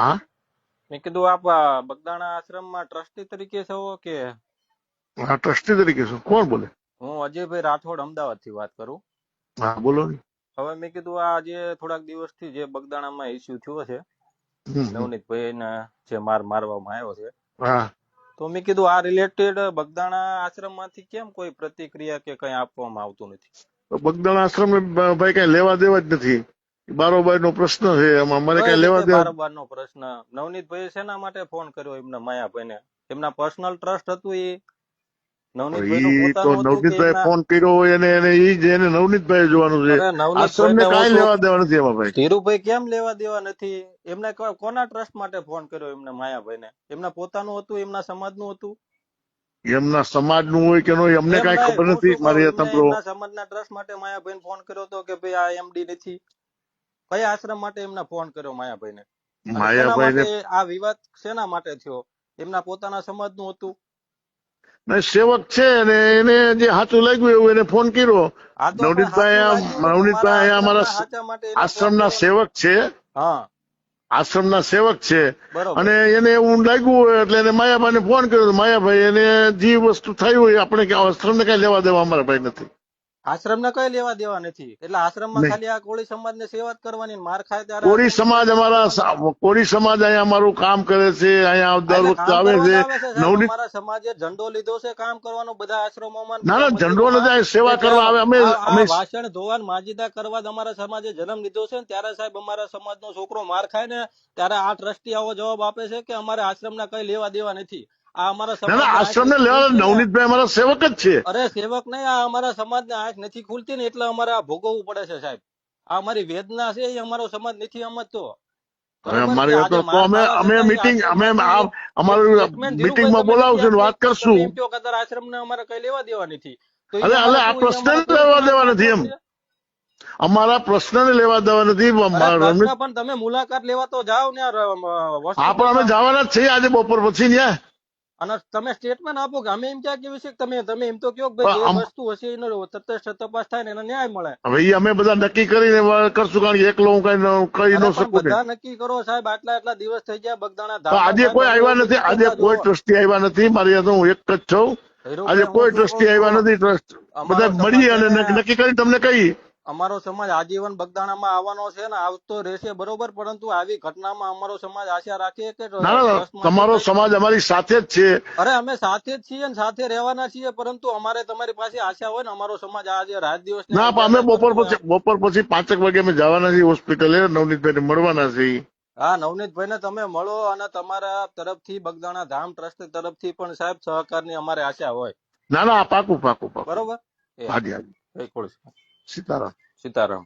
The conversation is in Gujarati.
હા? મેં કીધું આપ બગદાણા આશ્રમમાં ટ્રસ્ટી તરીકે છો કે? હા ટ્રસ્ટી તરીકે છું. કોણ બોલે? હું અજયભાઈ રાઠોડ અમદાવાદથી વાત કરું. હા બોલો હવે મેં કીધું આ જે થોડાક દિવસથી જે બગદાણામાં ઇસ્યુ થયો છે. નવનીતભાઈ ને જે માર મારવામાં આવ્યો છે. હા. તો મેં કીધું આ રિલેટેડ બગદાણા આશ્રમમાંથી કેમ કોઈ પ્રતિક્રિયા કે કઈ આપવામાં આવતું નથી? બગદાણા આશ્રમ ભાઈ કઈ લેવા દેવા જ નથી. બારોબાર નો પ્રશ્ન છે. એમાં મને કઈ લેવા દે બારોબાર નો પ્રશ્ન? નવનીતભાઈ શેના માટે ફોન કર્યો એમના માયાભાઈને? એમના પર્સનલ ટ્રસ્ટ હતું એ નવનીતભાઈ ફોન કર્યો હોય એને એને ઈ જ એને નવનીતભાઈ જોવાનું છે. આશ્રમ કાંઈ લેવા દેવા નથી એમાં ભાઈ. ધીરુભાઈ કેમ લેવા દેવા નથી? એમને કોના ટ્રસ્ટ માટે ફોન કર્યો એમને માયાભાઈને? એમના પોતાનું હતું એમના સમાજનું હતું? એમના સમાજનું હોય કે ન અમને કઈ ખબર નથી. મારી સાંભળો. સમાજના ટ્રસ્ટ માટે માયાભાઈને ફોન કર્યો હતો કે ભાઈ આ એમડી નથી? કયા આશ્રમ માટે એમને ફોન કર્યો માયાભાઈને? માયાભાઈ ને માયાભાઈ આ વિવાદ શેના માટે થયો? એમના પોતાના સમાજનું હતું? સેવક છે અને એને જે સાચું લાગ્યું એવું એને ફોન કર્યો. નવનીતભાઈ અમારા આશ્રમના આશ્રમના કર્યો. સેવક છે. હા. આશ્રમના સેવક છે. અને એને એવું લાગ્યું એટલે એને માયાભાઈને ફોન કર્યો. માયાભાઈ એને જે વસ્તુ થઈ હોય આપણે કે આશ્રમને કઈ લેવા દેવા અમારા ભાઈ નથી. આશ્રમને કઈ લેવા દેવા નથી એટલે આશ્રમમાં. ખાલી આ કોળી સમાજને સેવા કરવાની માર ખાય ત્યારે કોળી સમાજ અમારા કોળી સમાજ અહીંયા અમારું કામ કરે છે અહીંયા દર વખતે આવે છે. નવનીત અમારા સમાજે ઝંડો લીધો છે કામ કરવાનો બધા આશ્રમોમાં ના ના ઝંડો. નથી સેવા કરવા આવે અમે અમે વાસણ ધોવાન માજીદા કરવા અમારા સમાજે જન્મ લીધો છે ત્યારે સાહેબ અમારા સમાજનો છોકરો માર ખાય ને ત્યારે આ ટ્રસ્ટી આવો જવાબ આપે છે કે અમારે આશ્રમના કઈ લેવા દેવા નથી આ અમારા ના ના લેવા ને. નવનીતભાઈ અમારા સેવક જ છે. અરે સેવક નહીં આ અમારા સમાજને આંખ નથી ખુલતી ને એટલે અમારે આ ભોગવવું પડે છે સાહેબ. આ અમારી વેદના છે એ અમારો સમાજ નથી સમજતો. અમારી છે? તો આજે તો માર અમે અમે મીટિંગ અમે અમારું મીટિંગમાં બોલાવશું વાત કરશું. કદાચ આશ્રમ આશ્રમને અમારે કઈ લેવા દેવા નથી. અરે અમારે આ પ્રશ્ન લેવા દેવા નથી એમ. અમારા પ્રશ્ન ને લેવા દેવા નથી અરે પણ તમે મુલાકાત લેવા તો જાઓ ને હા પણ અમે જવાના જ છીએ આજે બપોર પછી ન્યા. અને તમે સ્ટેટમેન્ટ આપો કે અમે એમ ક્યાં કેવી છે? તમે તમે એમ તો કયો કે ભાઈ વસ્તુ હશે એનો તટસ્થ તપાસ થાય ને એને ન્યાય મળે. હવે એ અમે બધા નક્કી કરીને કરશું કારણ કે એકલો હું કઈ કહી ન શકું બધા નક્કી કરો સાહેબ આટલા આટલા દિવસ થઈ ગયા બગદાણા આજે કોઈ આવ્યા નથી આજે કોઈ. ટ્રસ્ટી આવ્યા નથી મારી હું એક જ છું. આજે કોઈ ટ્રસ્ટી આવ્યા નથી ટ્રસ્ટ બધા મળી અને નક્કી કરી તમને કહી. અમારો સમાજ આજીવન બગદાણામાં આવવાનો છે ને આવતો રહેશે બરોબર પરંતુ આવી ઘટનામાં અમારો સમાજ આશા રાખીએ કે તમારો સમાજ અમારી સાથે જ છે. અરે અમે સાથે જ છીએ સાથે રહેવાના છીએ પરંતુ અમારે તમારી પાસે આશા હોય ને અમારો સમાજ આજે રાત દિવસ ના અમે બપોર પછી બપોર પછી પાંચેક વાગે અમે જવાના છીએ હોસ્પિટલે નવનીતભાઈ મળવાના છીએ. હા નવનીતભાઈ ને તમે મળો અને તમારા તરફથી બગદાણા ધામ ટ્રસ્ટ તરફથી પણ સાહેબ સહકારની અમારે આશા હોય. ના ના પાકું પાકું પાકું. બરોબર? હાજી હાજી. citará. Citarão.